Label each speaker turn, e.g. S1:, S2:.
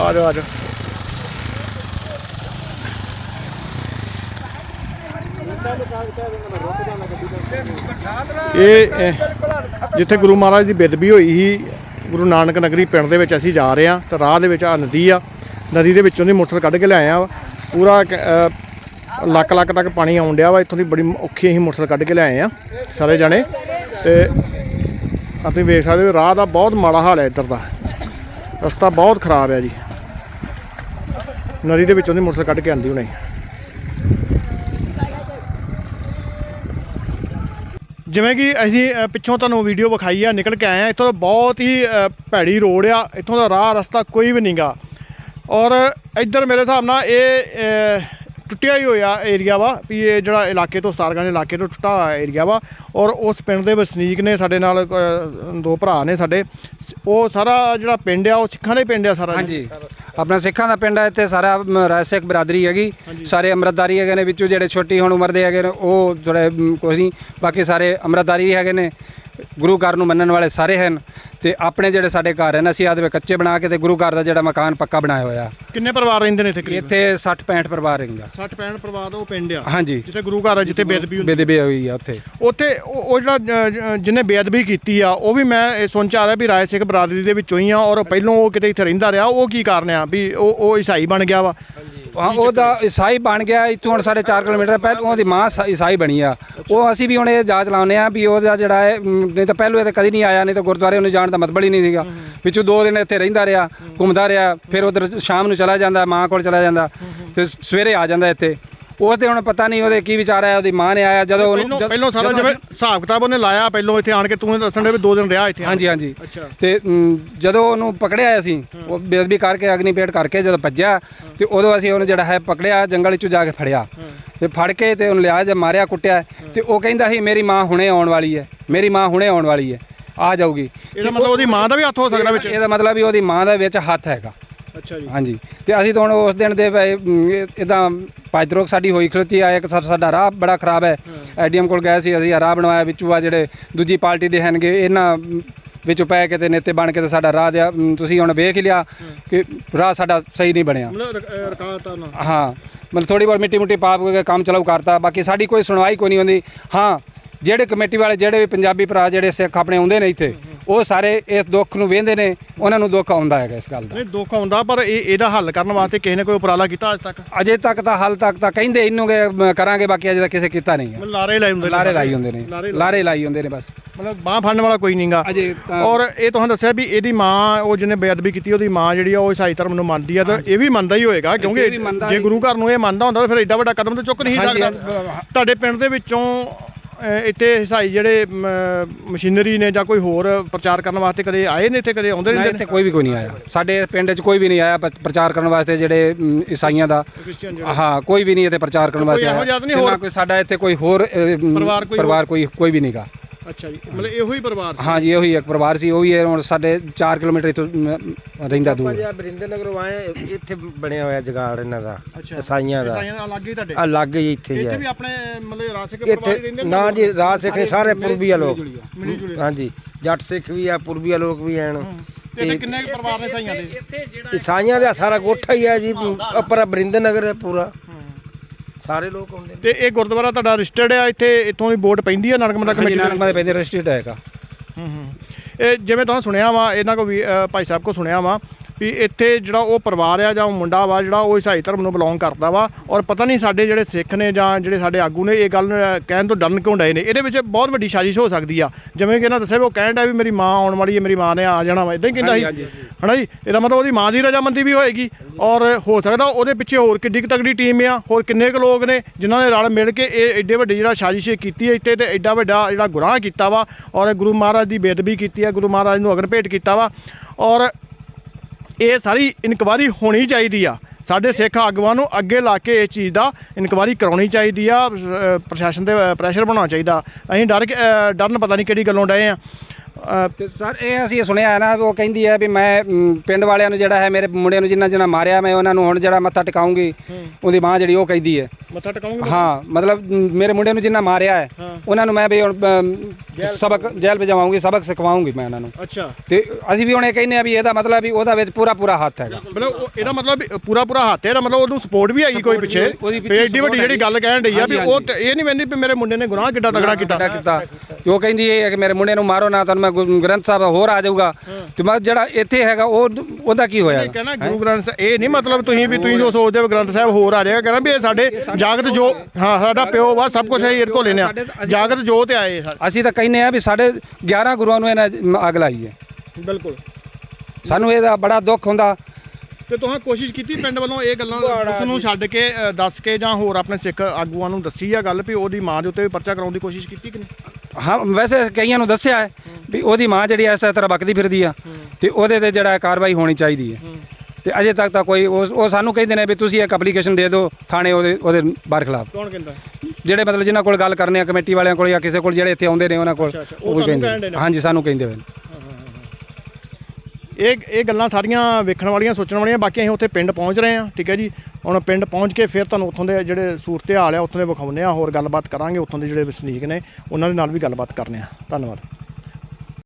S1: ਆ ਜਾਓ ਆ ਜਾਓ। ਇਹ ਜਿੱਥੇ ਗੁਰੂ ਮਹਾਰਾਜ ਦੀ ਬੇਦਬੀ ਹੋਈ ਸੀ, ਗੁਰੂ ਨਾਨਕ ਨਗਰੀ ਪਿੰਡ ਦੇ ਵਿੱਚ ਅਸੀਂ ਜਾ ਰਹੇ ਹਾਂ, ਤੇ ਰਾਹ ਦੇ ਵਿੱਚ ਆ ਨਦੀ ਆ, ਨਦੀ ਦੇ ਵਿੱਚੋਂ ਦੀ ਮੋਟਰ ਕੱਢ ਕੇ ਲਿਆਏ ਆ ਪੂਰਾ ਕ- ਅਹ ਲੱਕ ਲੱਕ ਤੱਕ ਪਾਣੀ ਆਉਣ ਡਿਆ ਵਾ, ਇੱਥੋਂ ਦੀ ਬੜੀ ਔਖੀ ਅਸੀਂ ਮੋਟਰ ਕੱਢ ਕੇ ਲਿਆਏ ਆ ਸਾਰੇ ਜਣੇ। ਤੇ ਆ ਤੁਸੀਂ ਵੇਖ ਸਕਦੇ ਹੋ ਰਾਹ ਦਾ ਬਹੁਤ ਮਾੜਾ ਹਾਲ ਹੈ ਇੱਧਰ ਦਾ। ਰਸਤਾ ਬਹੁਤ ਖਰਾਬ ਹੈ ਜੀ। ਨਦੀ ਦੇ ਵਿੱਚੋਂ ਦੀ ਮੋਟਰ ਕੱਢ ਕੇ ਆਂਦੀ ਹੁਣੇ। ਜਿਵੇਂ ਕਿ ਅਸੀਂ ਪਿੱਛੋਂ ਤੁਹਾਨੂੰ ਵੀਡੀਓ ਵਿਖਾਈ ਆ, ਨਿਕਲ ਕੇ ਆਏ ਆ। ਇੱਥੋਂ ਦਾ ਬਹੁਤ ਹੀ ਭੈੜੀ ਰੋਡ ਆ। ਇੱਥੋਂ ਦਾ ਰਾਹ, ਰਸਤਾ ਕੋਈ ਵੀ ਨਹੀਂਗਾ ਔਰ ਇੱਧਰ ਮੇਰੇ ਹਿਸਾਬ ਨਾਲ ਇਹ ਟੁੱਟਿਆ ਹੀ ਹੋਇਆ ਏਰੀਆ ਵਾ ਵੀ ਇਹ ਜਿਹੜਾ ਇਲਾਕੇ ਤੋਂ ਸਤਾਰਗੰਜ ਇਲਾਕੇ ਤੋਂ ਟੁੱਟਾ ਹੋਇਆ ਏਰੀਆ ਵਾ ਔਰ ਉਸ ਪਿੰਡ ਦੇ ਵਸਨੀਕ ਨੇ ਸਾਡੇ ਨਾਲ ਦੋ ਭਰਾ ਨੇ ਸਾਡੇ ਉਹ ਸਾਰਾ ਜਿਹੜਾ ਪਿੰਡ ਆ ਉਹ ਸਿੱਖਾਂ ਦਾ ਪਿੰਡ ਆ ਸਾਰਾ।
S2: ਹਾਂਜੀ। ਆਪਣਾ ਸਿੱਖਾਂ ਦਾ ਪਿੰਡ ਹੈ ਇੱਥੇ ਸਾਰਾ ਮ, ਰਾਜ ਸਿੱਖ ਬਰਾਦਰੀ ਹੈਗੀ। ਸਾਰੇ ਅੰਮ੍ਰਿਤਧਾਰੀ ਹੈਗੇ ਨੇ ਵਿੱਚੋਂ ਜਿਹੜੇ ਛੋਟੀ ਹੁਣ ਉਮਰ ਦੇ ਹੈਗੇ ਨੇ ਉਹ ਥੋੜੇ ਕੁਝ ਨਹੀਂ ਬਾਕੀ ਸਾਰੇ ਅੰਮ੍ਰਿਤਧਾਰੀ ਵੀ ਹੈਗੇ ਨੇ। ਗੁਰੂ ਘਰ ਨੂੰ ਮੰਨਣ ਵਾਲੇ ਸਾਰੇ ਹਨ। ਤੇ ਆਪਣੇ ਜਿਹੜੇ ਸਾਡੇ ਘਰ ਹਨ ਅਸੀਂ ਆਦਵੇ ਕੱਚੇ ਬਣਾ ਕੇ ਤੇ ਗੁਰੂ ਘਰ ਦਾ ਜਿਹੜਾ ਮਕਾਨ ਪੱਕਾ ਬਣਾਇਆ ਹੋਇਆ।
S1: ਕਿੰਨੇ ਪਰਿਵਾਰ ਰਹਿੰਦੇ ਨੇ ਇੱਥੇ
S2: ਇੱਥੇ 60 65 ਪਰਿਵਾਰ ਹੈਗਾ
S1: 60 65 ਪਰਿਵਾਰ ਉਹ ਪਿੰਡ ਆ।
S2: ਹਾਂਜੀ।
S1: ਜਿੱਥੇ ਗੁਰੂ ਘਰ ਆ ਜਿੱਥੇ ਬੇਦਬੀ ਹੁੰਦੀ
S2: ਬੇਦਬੀ ਹੋਈ ਆ ਉੱਥੇ।
S1: ਉੱਥੇ ਉਹ ਜਿਹੜਾ ਜਿਹਨੇ ਬੇਅਦਬੀ ਕੀਤੀ ਆ ਉਹ ਵੀ ਮੈਂ ਇਹ ਸੁਣ ਚ ਆ ਰਿਹਾ ਵੀ ਰਾਏ ਸਿੱਖ ਬਰਾਦਰੀ ਦੇ ਵਿੱਚੋਂ ਹੀ ਆ ਔਰ ਪਹਿਲੋਂ ਉਹ ਕਿਤੇ ਇੱਥੇ ਰਹਿੰਦਾ ਰਿਹਾ ਉਹ ਕੀ ਕਾਰਨ ਆ? ਵੀ ਉਹ ਉਹ ਈਸਾਈ ਬਣ ਗਿਆ ਵਾ।
S2: ਹਾਂ ਉਹਦਾ ਈਸਾਈ ਬਣ ਗਿਆ ਇੱਥੋਂ ਹੁਣ ਸਾਡੇ 4 ਕਿਲੋਮੀਟਰ ਪਹਿਲ ਉਹਦੀ ਮਾਂ ਸ- ਈਸਾਈ ਬਣੀ ਆ। ਉਹ ਅਸੀਂ ਵੀ ਹੁਣ ਇਹ ਜਾਂਚ ਲਾਉਨੇ ਆ ਵੀ ਉਹਦਾ ਜਿਹੜਾ ਹੈ ਮ, ਨਹੀਂ ਤਾਂ ਪਹਿਲੋਂ ਇਹ ਤਾਂ ਕਦੀ ਨਹੀਂ ਆਇਆ ਨਹੀਂ ਤਾਂ ਗੁਰਦੁਆਰੇ ਉਹਨੂੰ ਜਾਣ ਦਾ ਮਤਲਬ ਹੀ ਨਹੀਂ ਸੀਗਾ। ਵਿੱਚੋਂ ਦੋ ਦਿਨ ਇੱਥੇ ਰਹਿੰਦਾ ਰਿਹਾ ਘੁੰਮਦਾ ਰਿਹਾ ਫਿਰ ਉਧਰ ਸ਼ਾਮ ਨੂੰ ਚਲਾ ਜਾਂਦਾ ਮਾਂ ਕੋਲ ਚਲਾ ਜਾਂਦਾ ਤੇ ਸਵੇਰੇ ਆ ਜਾਂਦਾ ਇੱਥੇ। ਉਸ ਦੇ ਹੁਣ ਪਤਾ ਨਹੀਂ ਉਹਦੇ ਕੀ ਵਿਚਾਰ ਆਇਆ ਉਹਦੀ ਮਾਂ ਨੇ ਆਇਆ ਜਦੋਂ ਉਹਨੂੰ
S1: ਪਹਿਲੋਂ ਸਾਰਾ ਜਿਵੇਂ ਹਿਸਾਬ ਕਿਤਾਬ ਉਹਨੇ ਲਾਇਆ ਪਹਿਲੋਂ ਇੱਥੇ ਆਣ ਕੇ ਤੂੰ ਦੱਸਣ ਦੇ ਵੀ ਦੋ ਦਿਨ ਰਿਹਾ ਇੱਥੇ
S2: ਹਾਂਜੀ ਹਾਂਜੀ। ਤੇ ਜਦੋਂ ਉਹਨੂੰ ਪਕੜਿਆ ਅਸੀਂ ਉਹ ਬੇਅਦਬੀ ਕਰਕੇ ਅਗਨੀਪੇਟ ਕਰਕੇ ਜਦੋਂ ਭੱਜਿਆ ਤੇ ਉਦੋਂ ਅਸੀਂ ਉਹਨੂੰ ਜਿਹੜਾ ਹੈ ਪਕੜਿਆ ਜੰਗਲ ਵਿੱਚੋਂ ਜਾ ਕੇ ਫੜਿਆ। ਤੇ ਫੜ ਕੇ ਤੇ ਉਹਨੂੰ ਲਿਆ ਜੇ ਮਾਰਿਆ ਕੁੱਟਿਆ। ਤੇ ਉਹ ਕਹਿੰਦਾ ਸੀ ਮੇਰੀ ਮਾਂ ਹੁਣੇ ਆਉਣ ਵਾਲੀ ਹੈ ਮੇਰੀ ਮਾਂ ਹੁਣੇ ਆਉਣ ਵਾਲੀ ਹੈ ਆ ਜਾਊਗੀ।
S1: ਇਹਦਾ ਮਤਲਬ ਉਹਦੀ ਮਾਂ ਦਾ ਵੀ ਹੱਥ ਹੋ ਸਕਦਾ ਵਿੱਚ?
S2: ਇਹਦਾ ਮਤਲਬ ਵੀ ਉਹਦੀ ਮਾਂ ਦਾ ਵਿੱਚ ਹੱਥ ਹੈਗਾ।
S1: ਅੱਛਾ ਜੀ।
S2: ਹਾਂਜੀ। ਤੇ ਅਸੀਂ ਤਾਂ ਉਸ ਦਿਨ ਦੇ ਇਦਾਂ ਪਾਜਰੋਕ ਸਾਡੀ ਹੋਈ ਖਲੋਤੀ ਆ ਇੱਕ ਸਾਡਾ ਰਾਹ ਬੜਾ ਖਰਾਬ ਹੈ। ਐਡੀਐਮ ਕੋਲ ਗਏ ਸੀ ਅਸੀਂ ਰਾਹ ਬਣਵਾਇਆ ਵਿੱਚੋਂ ਆ ਜਿਹੜੇ ਦੂਜੀ ਪਾਰਟੀ ਦੇ ਹਨਗੇ ਇਹਨਾਂ ਵਿੱਚੋਂ ਪੈ ਕੇ ਤੇ ਨੇਤੇ ਬਣ ਕੇ ਤੇ ਸਾਡਾ ਰਾਹ ਦਿਆ। ਤੁਸੀਂ ਹੁਣ ਵੇਖ ਹੀ ਲਿਆ ਕਿ ਰਾਹ ਸਾਡਾ ਸਹੀ ਨਹੀਂ ਬਣਿਆ। ਹਾਂ ਮਤਲਬ ਥੋੜੀ ਬਹੁਤ ਮਿੱਟੀ ਮੁੱਟੀ ਪਾ ਕੇ ਕੰਮ ਚਲਾਉ ਕਰਤਾ। ਬਾਕੀ ਸਾਡੀ ਕੋਈ ਸੁਣਵਾਈ ਕੋਈ ਨਹੀਂ ਹੁੰਦੀ। ਹਾਂ ਜਿਹੜੇ ਕਮੇਟੀ ਵਾਲੇ ਜਿਹੜੇ ਵੀ ਪੰਜਾਬੀ ਭਰਾ ਜਿਹੜੇ ਸਿੱਖ ਆਪਣੇ ਆਉਂਦੇ ਨੇ ਇੱਥੇ ਉਹ ਸਾਰੇ ਇਸ ਦੁੱਖ ਨੂੰ ਵੇਂਦੇ ਨੇ ਉਹਨਾਂ ਨੂੰ ਦੁੱਖ ਆਉਂਦਾ ਹੈਗਾ ਇਸ ਗੱਲ ਦਾ।
S1: ਨਹੀਂ ਦੁੱਖ ਆਉਂਦਾ ਪਰ ਇਹ ਇਹਦਾ ਹੱਲ ਕਰਨ ਵਾਸਤੇ ਕਿਸੇ ਨੇ ਕੋਈ ਉਪਰਾਲਾ ਕੀਤਾ ਅੱਜ ਤੱਕ?
S2: ਅਜੇ ਤੱਕ ਤਾਂ ਹਾਲ ਤੱਕ ਤਾਂ ਕਹਿੰਦੇ ਇਹਨੂੰਗੇ ਮ, ਕਰਾਂਗੇ ਬਾਕੀ ਅਜੇ ਤੱਕ ਕਿਸੇ ਕੀਤਾ ਨਹੀਂ ਹੈ।
S1: ਲਾਰੇ ਲਾਏ ਹੁੰਦੇ ਨੇ
S2: ਲਾਰੇ ਲਾਈ ਹੁੰਦੇ ਨੇ।
S1: ਲਾਰੇ
S2: ਲਾਈ ਹੁੰਦੇ ਨੇ ਬਸ।
S1: ਮਤਲਬ ਬਾਹ ਫੜਨ ਵਾਲਾ ਕੋਈ ਨਹੀਂਗਾ
S2: ਅਜੇ
S1: ਔਰ ਇਹ ਤੁਹਾਨੂੰ ਦੱਸਿਆ ਵੀ ਇਹਦੀ ਮਾਂ ਉਹ ਜਿਹਨੇ ਬੇਅਦਬੀ ਕੀਤੀ ਉਹਦੀ ਮਾਂ ਜਿਹੜੀ ਆ ਉਹ ਈਸਾਈ ਧਰਮ ਨੂੰ ਮੰਨਦੀ ਆ ਤਾਂ ਇਹ ਵੀ ਮੰਨਦਾ ਹੀ ਹੋਏਗਾ ਕਿਉਂਕਿ ਜੇ। ਗੁਰੂ ਘਰ ਨੂੰ ਇਹ ਮੰਨਦਾ ਹੁੰਦਾ ਤਾਂ ਫਿਰ ਐਡਾ ਵੱਡਾ ਕਦਮ ਤਾਂ ਚੁੱਕ ਨਹੀਂ ਸਕਦਾ। ਤੁਹਾਡੇ ਪਿੰਡ ਦੇ ਵਿੱਚੋਂ ਇੱਥੇ ਈਸਾਈ ਜਿਹੜੇ ਮਸ਼ੀਨਰੀ ਨੇ ਜਾਂ ਕੋਈ ਹੋਰ ਪ੍ਰਚਾਰ ਕਰਨ ਵਾਸਤੇ ਕਦੇ ਆਏ ਨੇ ਇੱਥੇ ਕਦੇ ਆਉਂਦੇ
S2: ਨਾ,
S1: ਰਹਿੰਦੇ
S2: ਇੱਥੇ ਕੋਈ ਵੀ ਕੋਈ ਨਹੀਂ ਆਇਆ। ਸਾਡੇ ਪਿੰਡ 'ਚ ਕੋਈ ਵੀ ਨਹੀਂ ਆਇਆ ਪ੍ਰਚਾਰ ਕਰਨ ਵਾਸਤੇ ਜਿਹੜੇ ਈਸਾਈਆਂ ਦਾ। ਹਾਂ ਕੋਈ ਵੀ ਨਹੀਂ ਇੱਥੇ ਪ੍ਰਚਾਰ ਕਰਨ ਵਾਸਤੇ ਆਇਆ।
S1: ਨਹੀਂ?
S2: ਕੋਈ ਸਾਡਾ ਇੱਥੇ ਕੋਈ ਹੋਰ
S1: ਪਰਿਵਾਰ ਕੋਈ
S2: ਕੋਈ ਵੀ ਨਹੀਂਗਾ
S1: ਅੱਛਾ ਜੀ ਮਤਲਬ ਇਹੋ ਹੀ ਪਰਿਵਾਰ ਸੀ।
S2: ਹਾਂਜੀ ਉਹੀ ਇੱਕ ਪਰਿਵਾਰ ਸੀ ਉਹ ਵੀ ਇਹ ਹੁਣ ਸਾਡੇ 4 ਕਿਲੋਮੀਟਰ ਇੱਥੋਂ ਰਹਿੰਦਾ ਦੂਰ।
S3: ਪੰਜਾਬ ਬਰਿੰਦਰ ਨਗਰੋਂ ਆਏ ਇੱਥੇ ਬਣਿਆ ਹੋਇਆ ਜਗਾੜ ਇਹਨਾਂ ਦਾ
S1: ਅੱਛਾ।
S3: ਈਸਾਈਆਂ ਦਾ।
S1: ਈਸਾਈਆਂ ਨਾਲ ਲੱਗ ਹੀ ਤੁਹਾਡੇ?
S3: ਆ ਲੱਗ ਹੀ ਇੱਥੇ ਹੀ
S1: ਇੱਥੇ
S3: ਹੈ।
S1: ਵੀ ਆਪਣੇ ਮਤਲਬ ਰਾਸਿਕ ਪਰਿਵਾਰ ਹੀ
S3: ਇੱਥੇ
S1: ਨੇ?
S3: ਨਾ ਜੀ ਰਾਜ ਸਿੱਖ ਨੇ ਸਾਰੇ ਪੁਰਬੀਆ ਲੋਕ।
S1: ਮਿਲੀ ਜੁਲੀ
S3: ਹਾਂਜੀ ਜੱਟ ਸਿੱਖ ਵੀ ਆ ਪੁਰਬੀਆ ਲੋਕ ਵੀ ਹਨ
S1: ਤੇ ਇੱਥੇ ਕਿੰਨੇ ਕੁ ਪਰਿਵਾਰ ਨੇ ਈਸਾਈਆਂ ਦੇ?
S3: ਈਸਾਈਆਂ ਦਾ ਸਾਰਾ ਗੋਠਾ ਹੀ ਹੈ ਜੀ ਉੱਪਰ ਬਰਿੰਦਰ ਨਗਰ ਹੈ ਪੂਰਾ। ਸਾਰੇ ਲੋਕ ਆਉਂਦੇ ਨੇ।
S1: ਤੇ ਇਹ ਗੁਰਦੁਆਰਾ ਤੁਹਾਡਾ ਰਜਿਸਟਰਡ ਆ ਇੱਥੇ ਇੱਥੋਂ ਦੀ ਵੋਟ ਪੈਂਦੀ ਆ ਨਰਕਮਦਾ
S2: ਹਾਂਜੀ
S1: ਕਮੇਟੀ
S2: ਨਾਨਕ ਮਾਦੇ ਪੈਂਦੇ ਰਜਿਸਟਰਡ ਹੈਗਾ
S1: ਹੂੰ ਹੂੰ। ਇਹ ਜਿਵੇਂ ਤੁਸੀਂ ਸੁਣਿਆ ਵਾ ਇਹਨਾਂ ਕੋ ਵੀ ਅ, ਭਾਈ ਸਾਹਿਬ ਕੋ ਸੁਣਿਆ ਵਾ ਵੀ ਇੱਥੇ ਜਿਹੜਾ ਉਹ ਪਰਿਵਾਰ ਆ ਜਾਂ ਉਹ ਮੁੰਡਾ ਵਾ ਜਿਹੜਾ ਉਹ ਈਸਾਈ ਧਰਮ ਨੂੰ ਬਿਲੋਂਗ ਕਰਦਾ ਵਾ ਔਰ ਪਤਾ ਨਹੀਂ ਸਾਡੇ ਜਿਹੜੇ ਸਿੱਖ ਨੇ ਜਾਂ ਜਿਹੜੇ ਸਾਡੇ ਆਗੂ ਨੇ ਇਹ ਗੱਲ ਕਹਿਣ ਤੋਂ ਡਰਨ ਕਿਉਂ ਡਏ ਨੇ? ਇਹਦੇ ਵਿੱਚ ਬਹੁਤ ਵੱਡੀ ਸਾਜ਼ਿਸ਼ ਹੋ ਸਕਦੀ ਆ। ਜਿਵੇਂ ਕਿ ਇਹਨਾਂ ਦੱਸਿਆ ਵੀ ਉਹ ਕਹਿਣ ਡਿਆ ਵੀ ਮੇਰੀ ਮਾਂ ਆਉਣ ਵਾਲੀ ਹੈ ਮੇਰੀ ਮਾਂ ਨੇ ਆ ਜਾਣਾ ਵਾ। ਇਦਾਂ ਹੀ ਕਹਿੰਦਾ ਸੀ। ਹਨਾ ਜੀ? ਇਹਦਾ ਮਤਲਬ ਉਹਦੀ ਮਾਂ ਦੀ ਰਜਾਮੰਦੀ ਵੀ ਹੋਏਗੀ ਔਰ ਹੋ ਸਕਦਾ ਉਹਦੇ ਪਿੱਛੇ ਹੋਰ ਕਿੱਡੀ ਕੁ ਤਗੜੀ ਟੀਮ ਆ ਹੋਰ ਕਿੰਨੇ ਕੁ ਲੋਕ ਨੇ ਜਿਨ੍ਹਾਂ ਨੇ ਰਲ ਮਿਲ ਕੇ ਇਹ ਐਡੇ ਵੱਡੀ ਜਿਹੜਾ ਸਾਜ਼ਿਸ਼ ਕੀਤੀ ਹੈ ਇੱਥੇ ਤੇ ਐਡਾ ਵੱਡਾ ਜਿਹੜਾ ਗੁਨਾਹ ਕੀਤਾ ਵਾ ਔਰ ਗੁਰੂ ਮਹਾਰਾਜ ਦੀ ਬੇਦਬੀ ਕੀਤੀ ਹੈ ਗੁਰੂ ਮਹਾਰਾਜ ਨੂੰ ਅਗਨ ਭੇਟ ਕੀਤਾ ਵਾ ਔਰ ਇਹ ਸਾਰੀ ਇਨਕੁਆਰੀ ਹੋਣੀ ਚਾਹੀਦੀ ਆ। ਸਾਡੇ ਸਿੱਖ ਆਗੂਆਂ ਨੂੰ ਅੱਗੇ ਲਾ ਕੇ ਇਸ ਚੀਜ਼ ਦਾ ਇਨਕੁਆਰੀ ਕਰਾਉਣੀ ਚਾਹੀਦੀ ਆ ਪ੍ਰਸ਼ਾਸਨ ਤੇ ਪ੍ਰੈਸ਼ਰ ਬਣਾਉਣਾ ਚਾਹੀਦਾ। ਅਸੀਂ ਡਰ ਕੇ ਅ, ਡਰਨ ਪਤਾ ਨਹੀਂ ਕਿਹੜੀ ਗੱਲੋਂ ਡਏ ਆ।
S2: ਤੇ ਸਰ ਇਹ ਅਸੀਂ ਸੁਣਿਆ ਹੈ ਨਾ ਉਹ ਕਹਿੰਦੀ ਹੈ ਵੀ ਮੈਂ ਮ, ਪਿੰਡ ਵਾਲਿਆਂ ਨੂੰ ਜਿਹੜਾ ਹੈ ਮੇਰੇ ਮੁੰਡੇ ਨੂੰ ਜਿੰਨਾ ਜਿੰਨਾ ਮਾਰਿਆ ਮੈਂ ਉਹਨਾਂ ਨੂੰ ਹੁਣ ਜਿਹੜਾ ਮੱਥਾ ਟਿਕਾਉਂਗੀ ਉਹਦੀ ਮਾਂ ਜਿਹੜੀ ਉਹ ਕਹਿੰਦੀ ਹੈ।
S1: ਮੱਥਾ ਟਿਕਾਉਂਗੇ
S2: ਹਾਂ ਮਤਲਬ ਮ, ਮੇਰੇ ਮੁੰਡੇ ਨੂੰ ਜਿੰਨਾ ਮਾਰਿਆ ਹੈ
S1: ਹਾਂ।
S2: ਉਹਨਾਂ ਨੂੰ ਮੈਂ ਵੀ ਹੁਣ ਅਮ, ਸਬਕ ਜੇਲ੍ਹ ਭਜਵਾਉਂਗੀ ਸਬਕ ਸਿਖਵਾਉਂਗੀ ਮੈਂ ਉਹਨਾਂ ਨੂੰ।
S1: ਅੱਛਾ।
S2: ਤੇ ਅਸੀਂ ਵੀ ਹੁਣ ਇਹ ਕਹਿੰਦੇ ਆ ਵੀ ਇਹਦਾ ਮਤਲਬ ਵੀ ਉਹਦਾ ਵਿੱਚ ਪੂਰਾ ਪੂਰਾ ਹੱਥ ਹੈਗਾ।
S1: ਮਤਲਬ ਉਹ- ਇਹਦਾ ਮਤਲਬ ਵੀ ਪੂਰਾ ਪੂਰਾ ਹੱਥ ਹੈ ਇਹਦਾ ਮਤਲਬ ਉਹਨੂੰ ਸਪੋਰਟ ਵੀ ਹੈਗੀ ਕੋਈ
S2: Support
S1: ਪਿੱਛੇ।
S2: ਵੀ ਉਹਦੀ
S1: ਵੱਡੀ ਜਿਹੜੀ ਗੱਲ ਕਹਿਣ ਡਈ ਆ ਵੀ
S2: ਹਾਂਜੀ,
S1: ਉਹ ਤੇ ਇਹ ਨਹੀਂ ਕਹਿੰਦੀ ਵੀ ਮੇਰੇ ਮੁੰਡੇ ਨੇ ਗੁਨਾਹ ਕਿੱਡਾ ਤਗੜਾ ਕੀਤਾ।
S2: ਕੀਤਾ। ਤੇ ਉਹ ਕਹਿੰਦੀ ਇਹ ਹੈ ਕਿ ਮੇਰੇ ਮੁੰਡੇ ਨੂੰ ਮਾਰੋ ਨਾ ਤੁਹਾਨੂੰ ਮੈਂ ਗ੍ਰੰਥ ਸਾਹਿਬ ਹੋਰ ਆ ਜਾਊਗਾ। ਤੇ ਮੈਂ ਜਿਹੜਾ ਇੱਥੇ ਹੈਗਾ ਉਹ ਉਹਦਾ ਕੀ ਹੋਇਆ?
S1: ਕਹਿਣਾ ਗੁਰੂ ਗ੍ਰੰਥ ਸਾਹਿਬ- ਇਹ ਨਹੀਂ ਮਤਲਬ ਤੁਸੀਂ ਵੀ ਤੁਸੀਂ ਜੋ ਸੋਚਦੇ ਹੋ ਗ੍ਰੰਥ ਸਾਹਿਬ ਹੋਰ ਆ ਜਾਏਗਾ ਕਹਿਣਾ ਵੀ ਇਹ ਸਾਡੇ ਜਾਗਤ ਜੋ ਹਾਂ ਸਾਡਾ ਪਿਓ ਵਾ ਸਭ ਕੁਝ ਇਹ ਇਹਦੇ ਕੋਲ ਲੈਨੇ ਆ ਜਾਗਤ ਜੋ ਤੇ ਆਏ
S2: ਅਸੀਂ ਤਾਂ ਕਹਿੰਦੇ ਆ ਵੀ ਸਾਡੇ 11 ਗੁਰੂਆਂ ਨੂੰ ਇਹਨਾਂ ਅੱਗ ਲਾਈ ਹੈ।
S1: ਬਿਲਕੁਲ।
S2: ਸਾਨੂੰ ਇਹਦਾ ਬੜਾ ਦੁੱਖ ਹੁੰਦਾ।
S1: ਤੇ ਤੁਸੀਂ ਕੋਸ਼ਿਸ਼ ਕੀਤੀ ਪਿੰਡ ਵੱਲੋਂ ਇਹ ਗੱਲਾਂ ਉਸ ਨੂੰ ਛੱਡ ਕੇ ਦੱਸ ਕੇ ਜਾਂ ਹੋਰ ਆਪਣੇ ਸਿੱਖ ਆਗੂਆਂ ਨੂੰ ਦੱਸੀ ਆ ਗੱਲ ਵੀ ਉਹਦੀ ਮਾਂ ਦੇ ਉੱਤੇ ਵੀ ਪਰਚਾ ਕਰਾਉਣ ਦੀ ਕੋਸ਼ਿਸ਼ ਕੀਤੀ ਕਿ ਨਹੀਂ?
S2: ਹਾਂ ਵੈਸੇ ਕਈਆਂ ਨੂੰ ਦੱਸਿਆ ਹੈ ਵੀ ਉਹਦੀ ਮਾਂ ਜਿਹੜੀ ਇਸ ਤਰ੍ਹਾਂ ਬਕਦੀ ਫਿਰਦੀ ਆ ਤੇ ਉਹਦੇ ਤੇ ਜਿਹੜਾ ਕਾਰਵਾਈ ਹੋਣੀ ਚਾਹੀਦੀ ਹੈ। ਤੇ ਅਜੇ ਤੱਕ ਤਾਂ ਕੋਈ ਉਹ ਸਾਨੂੰ ਕਹਿੰਦੇ ਨੇ ਵੀ ਤੁਸੀਂ ਇੱਕ ਐਪਲੀਕੇਸ਼ਨ ਦੇ ਦਿਓ ਥਾਣੇ ਉਹਦੇ ਉਹਦੇ ਬਾਰ ਖਿਲਾਫ।
S1: ਕੌਣ ਕਹਿੰਦਾ?
S2: ਜਿਹੜੇ ਮਤਲਬ ਜਿਨ੍ਹਾਂ ਕੋਲ ਗੱਲ ਕਰਨੇ ਆ ਕਮੇਟੀ ਵਾਲਿਆਂ ਕੋਲ ਜਾਂ ਕਿਸੇ ਕੋਲ ਜਿਹੜੇ ਇੱਥੇ ਆਉਂਦੇ ਨੇ ਉਹਨਾਂ ਕੋਲ
S1: ਉਹ
S2: ਵੀ ਕਹਿੰਦੇ। ਹਾਂਜੀ ਸਾਨੂੰ ਕਹਿੰਦੇ ਨੇ।
S1: ਇਹ ਇਹ ਗੱਲਾਂ ਸਾਰੀਆਂ ਵੇਖਣ ਵਾਲੀਆਂ, ਸੋਚਣ ਵਾਲੀਆਂ, ਬਾਕੀ ਅਸੀਂ ਉੱਥੇ ਪਿੰਡ ਪਹੁੰਚ ਰਹੇ ਹਾਂ, ਠੀਕ ਹੈ ਜੀ? ਹੁਣ ਪਿੰਡ ਪਹੁੰਚ ਕੇ ਫਿਰ ਤੁਹਾਨੂੰ ਉੱਥੋਂ ਦੇ ਜਿਹੜੇ ਸੂਰਤ ਹਾਲ ਆ, ਉੱਥੋਂ ਦੇ ਵਿਖਾਉਂਦੇ ਆ ਹੋਰ ਗੱਲਬਾਤ ਕਰਾਂਗੇ, ਉੱਥੋਂ ਦੇ ਜਿਹੜੇ ਵਸਨੀਕ ਨੇ, ਉਹਨਾਂ ਦੇ ਨਾਲ ਵੀ ਗੱਲਬਾਤ ਕਰਨੇ ਆ ਧੰਨਵਾਦ।